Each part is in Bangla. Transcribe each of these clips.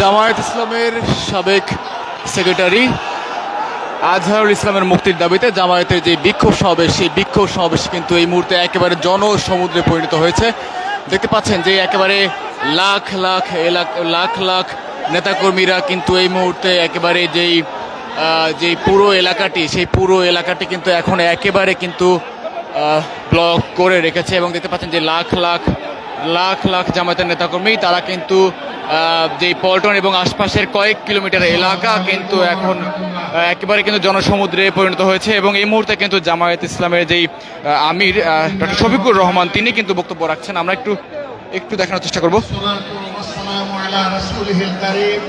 জামায়াত ইসলামের সাবেক সেক্রেটারি আজহারুল ইসলামের মুক্তির দাবিতে জামায়াতের যে বিক্ষোভ সমাবেশ, সেই বিক্ষোভ সমাবেশ কিন্তু এই মুহূর্তে একেবারে জনসমুদ্রে পরিণত হয়েছে। দেখতে পাচ্ছেন যে একেবারে লাখ লাখ লাখ লাখ নেতাকর্মীরা কিন্তু এই মুহূর্তে একেবারে যেই যেই পুরো এলাকাটি, সেই পুরো এলাকাটি কিন্তু এখন একেবারে কিন্তু ব্লক করে রেখেছে এবং দেখতে পাচ্ছেন যে লাখ লাখ লাখ লাখ জামায়াতের নেতাকর্মী তারা কিন্তু আহ, যেই পল্টন এবং আশপাশের কয়েক কিলোমিটার এলাকা কিন্তু এখন আহ, একেবারে কিন্তু জনসমুদ্রে পরিণত হয়েছে এবং এই মুহূর্তে কিন্তু জামায়াত ইসলামের যেই আহ, আমির ডক্টর শফিকুর রহমান তিনি কিন্তু বক্তব্য রাখছেন আমরা একটু একটু দেখানোর চেষ্টা করব والصلاة والسلام على رسوله الكريم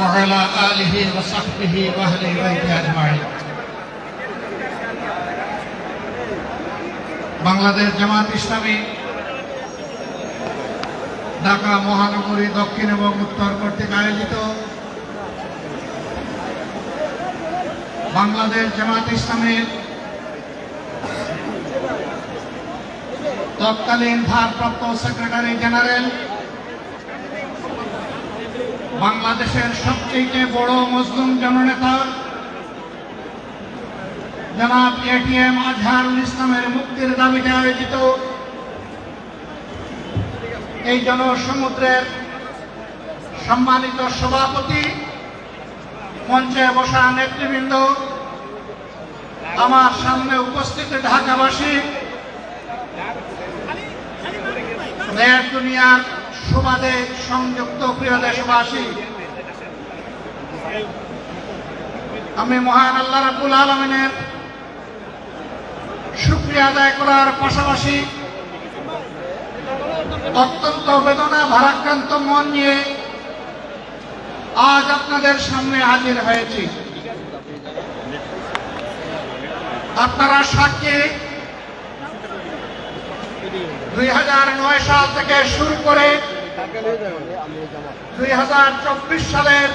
وعلى آله وصحبه وأهل بيته أجمعين বাংলাদেশ জামাত ইসলামী ঢাকা মহানগরী দক্ষিণ এবং উত্তর কর্তৃক আয়োজিত বাংলাদেশ জামাত ইসলামের তৎকালীন ভারপ্রাপ্ত সেক্রেটারি জেনারেল, বাংলাদেশের সবচেয়ে বড় মুসলিম জননেতা জনাব এটিএম আজহারুল ইসলামের মুক্তির দাবিতে আয়োজিত এই জনসমুদ্রের সম্মানিত সভাপতি মঞ্চে বসা নেতৃবৃন্দ, আমার সামনে উপস্থিত ঢাকাবাসী, দেশ দুনিয়ার সুবাদে সংযুক্ত প্রিয় দেশবাসী। আমি মহান আল্লাহ রাবুল আলমিনের শুক্রিয়া আদায় করার পাশাপাশি অত্যন্ত বেদনা, ভারাক্রান্ত মন নিয়ে আজ আপনাদের সামনে হাজির হয়েছি। আপনারা সাক্ষী দুই হাজার নয় সাল থেকে শুরু করে দুই হাজার চব্বিশ সালের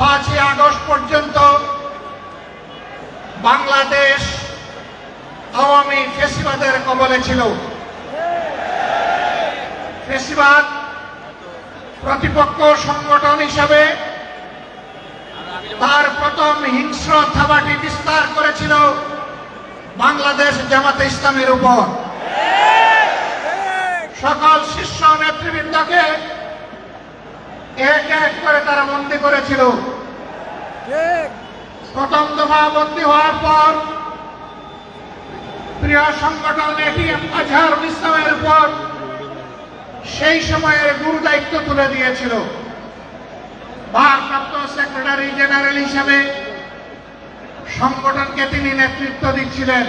পাঁচই আগস্ট পর্যন্ত বাংলাদেশ ফেসিবাদের কবলে ছিল। ফেসিবাদ প্রতিপক্ষ সংগঠন হিসাবে তার প্রথম হিংস্র থাবাটি বিস্তার করেছিল বাংলাদেশ জামাতে ইসলামের উপর। সকল শীর্ষ নেতৃবৃন্দকে এক এক করে তারা বন্দী করেছিল। প্রথম দফা বন্দী হওয়ার পর প্রিয় সংগঠন এটি আজহারুল ইসলামের উপর সেই সময়ের গুরু দায়িত্ব তুলে দিয়েছিল। ভারপ্রাপ্ত সেক্রেটারি জেনারেল হিসেবে সংগঠনকে তিনি নেতৃত্ব দিচ্ছিলেন।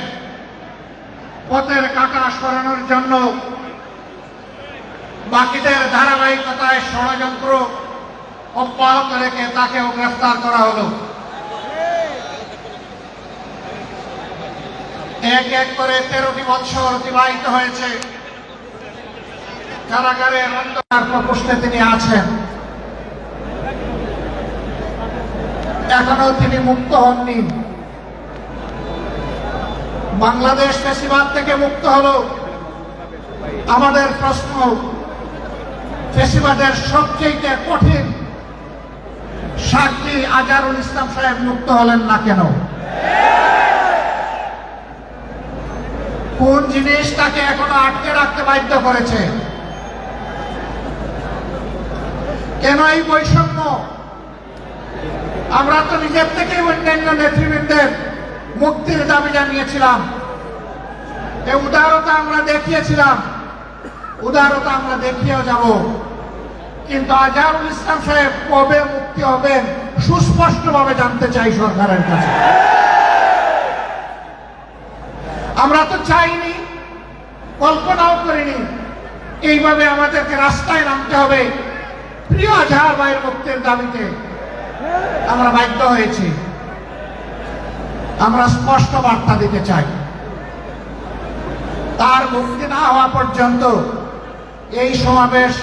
পথের কাটা সরানোর জন্য বাকিদের ধারাবাহিকতায় ষড়যন্ত্র অব্যাহত রেখে তাকেও গ্রেফতার করা হলো। এক এক করে তেরোটি বছর অতিবাহিত হয়েছে। কারাগারের অন্ধকার প্রকোষ্ঠে তিনি আছেন। এখনও তিনি মুক্ত হননি। বাংলাদেশ ফেসিবাদ থেকে মুক্ত হলো। আমাদের প্রশ্ন ফেসিবাদের সবচেয়ে কঠিন সাক্ষী আজারুল ইসলাম সাহেব মুক্ত হলেন না কেন? কোন জিনিস তাকে এখনও আটকে রাখতে বাধ্য করেছে? কেন এই বৈষম্য? আমরা তো নিজের থেকে অন্যান্য নেতৃবৃন্দের মুক্তির দাবি জানিয়েছিলাম। এই উদারতা আমরা দেখিয়েছিলাম। উদারতা আমরা দেখিয়েও যাব। কিন্তু আজহারুল ইসলাম সাহেব কবে মুক্তি হবেন সুস্পষ্টভাবে জানতে চাই সরকারের কাছে। আমরা তো চাইনি, কল্পনাও করিনি। এইভাবে আমাদেরকে রাস্তায় নামতে হবে। প্রিয় আজহার ভাইয়ের মুক্তির দাবিতে আমরা বাধ্য হয়েছি। আমরা স্পষ্ট বার্তা দিতে চাই। তার মুক্তি না হওয়া পর্যন্ত এই সমাবেশ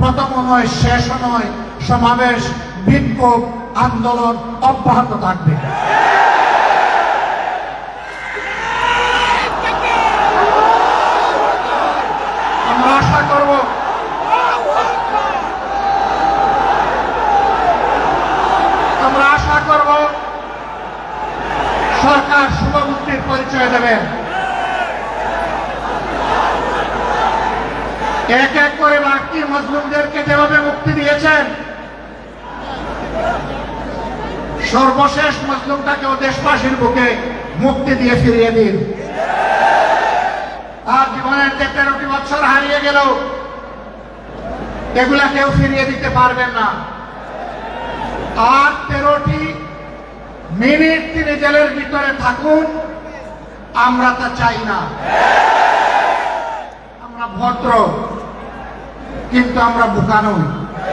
প্রথম নয় শেষ নয়, সমাবেশ বিক্ষোভ, আন্দোলন অব্যাহত থাকবে এলাকার শুভমুক্তির পরিচয় দেবেন এক এক করে বাকি মজলুমদেরকে যেভাবে মুক্তি দিয়েছেন। সর্বশেষ মজলুমটাকেও দেশবাসীর বুকে মুক্তি দিয়ে ফিরিয়ে দিন। আর জীবনের যে তেরোটি বছর হারিয়ে গেল এগুলা কেউ ফিরিয়ে দিতে পারবেন না। আর তেরোটি মিনিট তিনি জেলের ভিতরে থাকুন, আমরা তা চাই না। আমরা ভদ্র, কিন্তু আমরা বোকা নই।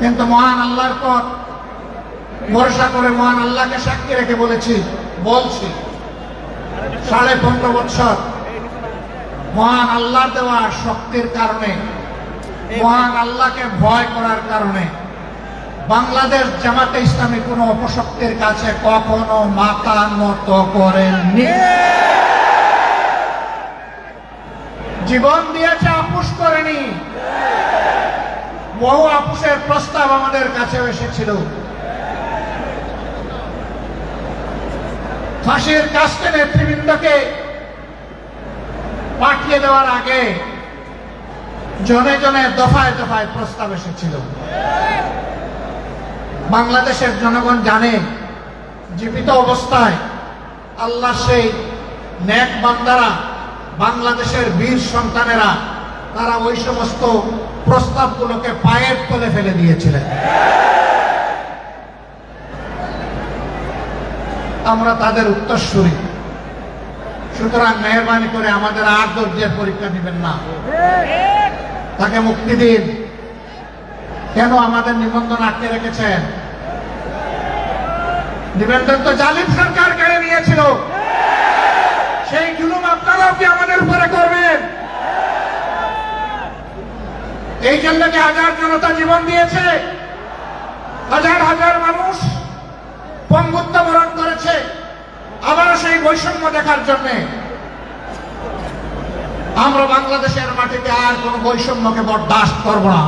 কিন্তু মহান আল্লাহর পর ভরসা করে মহান আল্লাহকে সাক্ষী রেখে বলেছি, বলছি, সাড়ে পনেরো বছর মহান আল্লাহ দেওয়া শক্তির কারণে, মহান আল্লাহকে ভয় করার কারণে বাংলাদেশ জামাতে ইসলামী কোনো অপশক্তির কাছে কখনো মাথা নত করেননি। জীবন দিয়েছে আপুস করেনি। বহু আপুসের প্রস্তাব আমাদের কাছেও এসেছিল। ফাঁসির কাজকে নেতৃবৃন্দকে পাঠিয়ে দেওয়ার আগে জনে জনে দফায় দফায় প্রস্তাব এসেছিল। বাংলাদেশের জনগণ জানে, জীবিত অবস্থায় আল্লাহ সেই ন্যাক বান্দারা, বাংলাদেশের বীর সন্তানেরা, তারা ওই সমস্ত প্রস্তাবগুলোকে পায়ের তলে ফেলে দিয়েছিলেন। আমরা তাদের উত্তরসূরি। সুতরাং মেহরবানি করে আমাদের আর ধৈর্যের পরীক্ষা দিবেন না। তাকে মুক্তি দিন। কেন আমাদের নিবন্ধন আটকে রেখেছেন? নিবন্ধন তো জালিম সরকার কেড়ে নিয়েছিল। সেই জুলুম আপনারাও কি আমাদের উপরে করবেন? এই জন্য কি হাজার জনতা জীবন দিয়েছে? হাজার হাজার মানুষ পঙ্গুত্ব বরণ করেছে আবারও সেই বৈষম্য দেখার জন্য। আমরা বাংলাদেশের মাটিতে আর কোন বৈষম্যকে বরদাস্ত করব না।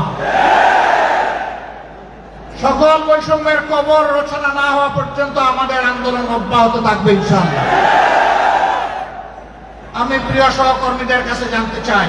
সকল বৈষম্যের কবর রচনা না হওয়া পর্যন্ত আমাদের আন্দোলন অব্যাহত থাকবে ইনশাআল্লাহ। আমি প্রিয় সহকর্মীদের কাছে জানতে চাই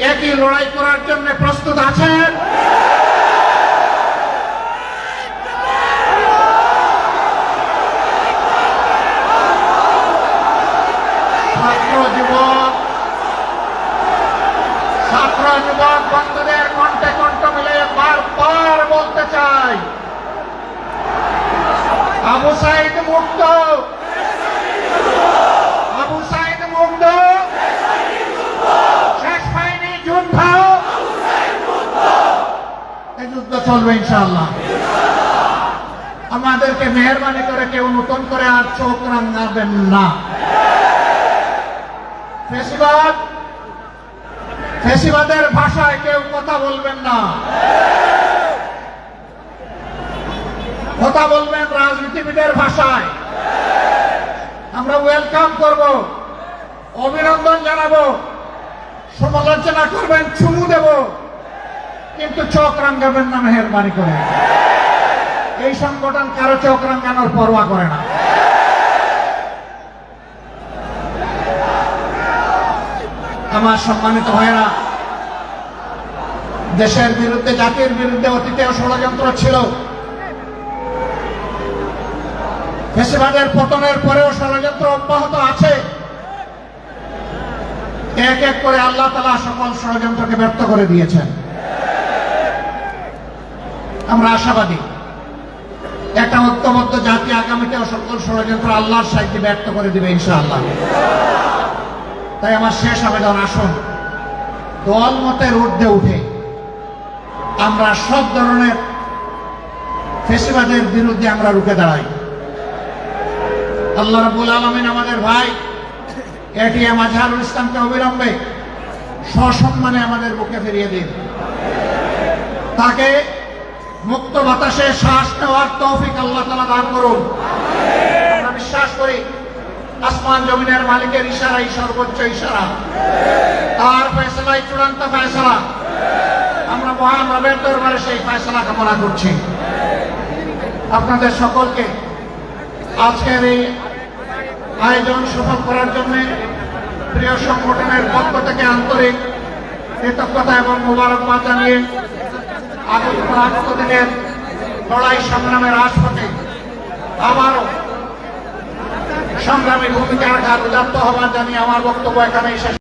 একই লড়াই করার জন্য প্রস্তুত আছেন? ইনশাআল্লাহ। আমাদেরকে মেহরবানি করে কেউ নতুন করে আর চোখ রাঙাবেন না। ফেসিবাদ, ফেসিবাদের ভাষায় কেউ কথা বলবেন না। কথা বলবেন রাজনীতিবিদের ভাষায়। আমরা ওয়েলকাম করব, অভিনন্দন জানাব, সমালোচনা করবেন, চুমু দেব। কিন্তু চোখ রাঙ্গাবেন না মেহরবানি করে। এই সংগঠন কারও চোখ রাঙ্গানোর পরোয়া করে না। আমার সম্মানিত ভাইয়েরা, দেশের বিরুদ্ধে, জাতির বিরুদ্ধে অতীতেও ষড়যন্ত্র ছিল। ফেসিবাদের পতনের পরেও ষড়যন্ত্র অব্যাহত আছে। এক এক করে আল্লাহ তালা সকল ষড়যন্ত্রকে ব্যর্থ করে দিয়েছেন। আমরা আশাবাদী। একটা ঐক্যবদ্ধ জাতি আগামীতেও সকল ষড়যন্ত্র আল্লাহর সাহিত্যে ব্যর্থ করে দিবে ইনশাআল্লাহ। তাই আমার শেষ আবেদন, আসুন। দল মতের ঊর্ধ্বে উঠে আমরা সব ধরনের ফেসিবাদের বিরুদ্ধে আমরা রুখে দাঁড়াই। আল্লাহ রাবুল আলমিন আমাদের ভাই এটিএম আজহারুল ইসলামকে অবিলম্বে সসম্মানে আমাদের বুকে ফিরিয়ে দিন। তাকে মুক্ত বাতাসে শ্বাস নেওয়ার তৌফিক আল্লাহ তালা দান করুন। আমরা বিশ্বাস করি আসমান জমিনের মালিকের ইশারাই সর্বোচ্চ ইশারা। তার ফয়সলাই চূড়ান্ত ফয়সলা। আমরা মহান রবের দরবারে সেই ফয়সলা কামনা করছি। আপনাদের সকলকে আজকের এই আয়োজন সফল করার জন্য প্রিয় সংগঠনের পক্ষ থেকে আন্তরিক কৃতজ্ঞতা এবং মোবারকবাদ জানিয়ে আগত লড়াই সংগ্রামের রাজপথে আবারও সংগ্রামী ভূমিকা উদাত্ত হওয়ার জানিয়ে আমার বক্তব্য এখানে শেষ।